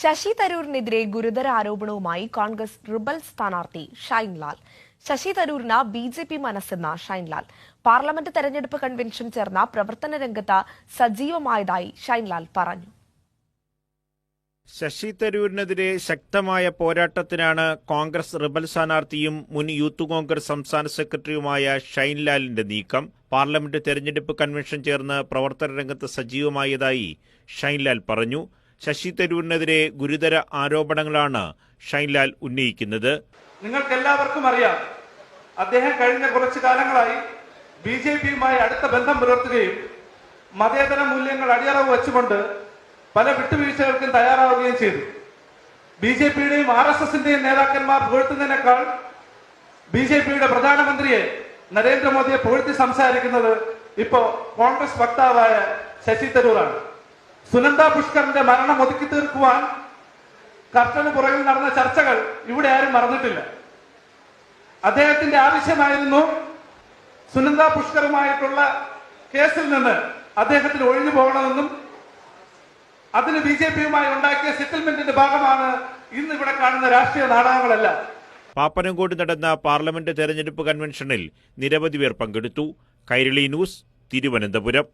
ശശി തരൂരിനെതിരെ ഗുരുതര ആരോപണവുമായി കോൺഗ്രസ് റിബൽ സ്ഥാനാർത്ഥി ഷൈൻലാൽ. ശശി തരൂരിന് ബി ജെ പി മനസ്സെന്ന ഷൈൻലാൽ. പാർലമെന്റ് തെരഞ്ഞെടുപ്പ് കൺവെൻഷൻ ചേർന്ന പ്രവർത്തന രംഗത്ത് സജീവമായതായി ഷൈൻലാൽ പറഞ്ഞു. ശശി തരൂരിനെതിരെ ശക്തമായ പോരാട്ടത്തിനാണ് കോൺഗ്രസ് റിബൽ സ്ഥാനാർത്ഥിയും മുൻ യൂത്ത് കോൺഗ്രസ് സംസ്ഥാന സെക്രട്ടറിയുമായ ഷൈൻലാലിന്റെ നീക്കം. പാർലമെന്റ് തെരഞ്ഞെടുപ്പ് കൺവെൻഷൻ ചേർന്ന് പ്രവർത്തന രംഗത്ത് സജീവമായതായി ഷൈൻലാൽ പറഞ്ഞു. ശശി തരൂരിനെതിരെ ഗുരുതര ആരോപണങ്ങളാണ് ഷൈൻലാൽ ഉന്നയിക്കുന്നത്. നിങ്ങൾക്ക് എല്ലാവർക്കും അറിയാം അദ്ദേഹം കഴിഞ്ഞ കുറച്ചു കാലങ്ങളായി ബി ജെ പിയുമായി അടുത്ത ബന്ധം പുലർത്തുകയും മതേതര മൂല്യങ്ങൾ അടിയറവ് വെച്ചുകൊണ്ട് പല വിട്ടുവീഴ്ചകൾക്കും തയ്യാറാവുകയും ചെയ്തു. ബി ജെ പിയുടെയും ആർ എസ് എസിന്റെയും നേതാക്കന്മാർ പുകഴ്ത്തുന്നതിനേക്കാൾ ബി ജെ പിയുടെ പ്രധാനമന്ത്രിയെ നരേന്ദ്രമോദിയെ പുകഴ്ത്തി സംസാരിക്കുന്നത് ഇപ്പോ കോൺഗ്രസ് വക്താവായ ശശി തരൂറാണ്. സുനന്ദ പുഷ്കറിന്റെ മരണം ഒതുക്കി തീർക്കുവാൻ കർട്ടന് പുറകിൽ നടന്ന ചർച്ചകൾ ഇവിടെ ആരും മറന്നിട്ടില്ല. അദ്ദേഹത്തിന്റെ ആവശ്യമായിരുന്നു സുനന്ദ പുഷ്കറുമായിട്ടുള്ള കേസിൽ നിന്ന് അദ്ദേഹത്തിന് ഒഴിഞ്ഞു പോകണമെന്നും അതിന് ബി ജെ പിയുമായി ഉണ്ടാക്കിയ സെറ്റിൽമെന്റിന്റെ ഭാഗമാണ് ഇന്ന് ഇവിടെ കാണുന്ന രാഷ്ട്രീയ നാടകങ്ങളല്ല. പാപ്പനംകോട് നടന്ന പാർലമെന്റ് തെരഞ്ഞെടുപ്പ് കൺവെൻഷനിൽ നിരവധി പേർ പങ്കെടുത്തു. കൈരളി ന്യൂസ് തിരുവനന്തപുരം.